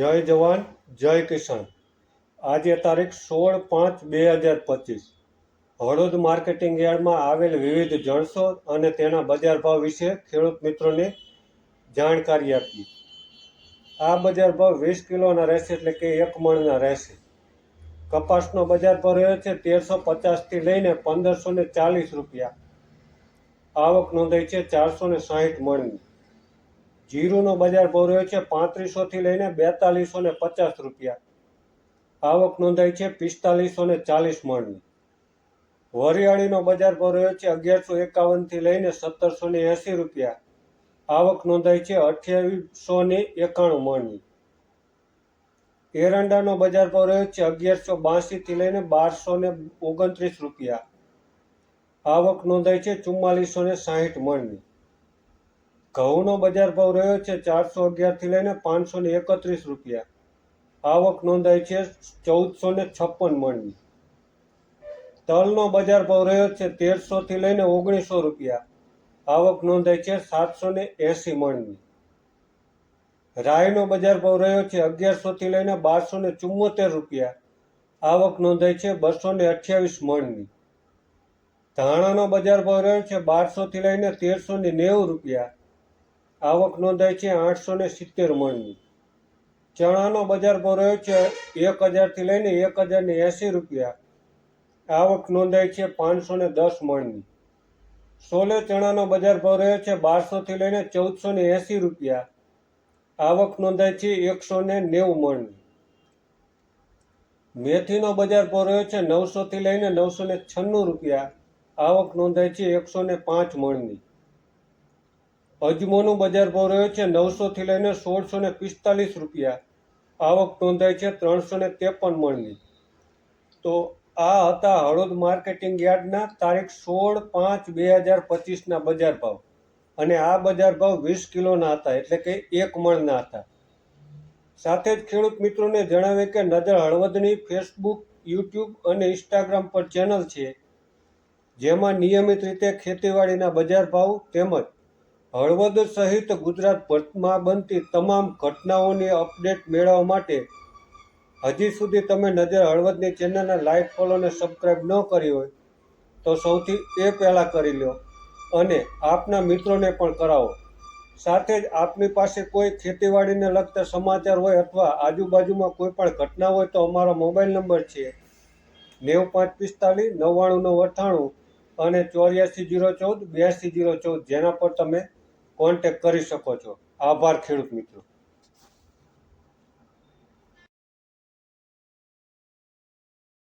જય જવાન, જય કિસાન. આજે તારીખ સોળ પાંચ બે હજાર પચીસ. હળદ માર્કેટિંગ યાર્ડમાં આવેલ વિવિધ જણસો અને તેના બજાર ભાવ વિશે ખેડૂત મિત્રોને જાણકારી આપી. આ બજાર ભાવ વીસ કિલોના રહેશે એટલે કે એક મણના રહેશે. કપાસનો બજાર ભાવ રહ્યો છે તેરસો પચાસથી લઈને પંદરસો ને ચાલીસ રૂપિયા. આવક નોંધાઈ છે ચારસો ને સાહીઠ મણની. જીરુનો બજાર ભાવ રહ્યો છે પાંત્રીસોથી લઈને બેતાલીસો ને પચાસ રૂપિયા. આવક નોંધાઈ છે પિસ્તાલીસો ને ચાલીસ મણની. વરિયાળીનો બજાર ભાવ રહ્યો છે અગિયારસો એકાવનથી લઈને સત્તરસો ને એંસી રૂપિયા. આવક નોંધાઈ છે અઠ્યાવીસો ને એકાણું મણની. એરંડાનો બજાર ભાવ રહ્યો છે અગિયારસો બાંસીથી લઈને બારસો ને ઓગણત્રીસ રૂપિયા. આવક નોંધાઈ છે ચુમ્માલીસો ને સાહીઠ મણની. ઘઉંનો બજાર ભાવ રહ્યો છે ચારસો અગિયારથી લઈને પાંચસો ને એકત્રીસ રૂપિયા. આવક નોંધાઈ છે ચૌદસો ને છપ્પન મણની. તલનો બજાર ભાવ રહ્યો છે તેરસોથી લઈને ઓગણીસો રૂપિયા. આવક નોંધાઈ છે સાતસો ને એંસી મણની. રાઈનો બજાર ભાવ રહ્યો છે અગિયારસોથી લઈને બારસો ને ચુમ્મોતેર રૂપિયા. આવક નોંધાઈ છે બસો ને અઠ્યાવીસ મણની. ધાણાનો બજાર ભાવ રહ્યો છે બારસોથી લઈને તેરસો ને નેવું રૂપિયા. આવક નોંધાઈ છે આઠસો ને સિત્તેર મણની. ચણાનો બજાર ભાવ રહ્યો છે એક હજારથી લઈને એક હજાર ને એંસી રૂપિયા. આવક નોંધાઈ છે પાંચસો ને દસ મણની. સોલે ચણાનો બજાર ભાવ રહ્યો છે બારસોથી લઈને ચૌદસો ને એંસી રૂપિયા. આવક નોંધાઈ છે એકસો ને નેવું મણની. મેથીનો બજાર ભાવ રહ્યો છે નવસોથી લઈને નવસો ને છન્નું રૂપિયા. આવક નોંધાઈ છે એકસો ને પાંચ મણની. અજમોનું બજાર ભાવ રહ્યો છે નવસોથી લઈને સોળસો ને પિસ્તાલીસ રૂપિયા. આવક નોંધાઈ છે ત્રણસો ને ત્રેપન મણની. તો આ હતા હળવદ માર્કેટિંગ યાર્ડના તારીખ સોળ પાંચ બે હજાર પચીસના બજાર ભાવ. અને આ બજાર ભાવ વીસ કિલોના હતા, એટલે કે એક મણના હતા. સાથે જ ખેડૂત મિત્રોને જણાવે કે નજર હળવદની ફેસબુક, યુટ્યુબ અને ઇન્સ્ટાગ્રામ પર ચેનલ છે, જેમાં નિયમિત રીતે ખેતીવાડીના બજાર ભાવ તેમજ હળવદ સહિત ગુજરાતભરમાં બનતી તમામ ઘટનાઓની અપડેટ મેળવવા માટે હજી સુધી તમે નજર હળવદની ચેનલને લાઈક ફોલો અને સબસ્ક્રાઈબ ન કરી હોય તો સૌથી એ પહેલાં કરી લો અને આપના મિત્રોને પણ કરાવો. સાથે જ આપની પાસે કોઈ ખેતીવાડીને લગતા સમાચાર હોય અથવા આજુબાજુમાં કોઈ પણ ઘટના હોય તો અમારો મોબાઈલ નંબર છે નેવું પાંચ પિસ્તાલીસ, નવ્વાણું નવ અઠ્ઠાણું અને ચોર્યાસી, જીરો ચૌદ બ્યાસી જીરો ચૌદ. જેના પર તમે કોન્ટેક કરી શકો છો. આભાર ખેડૂત મિત્રો.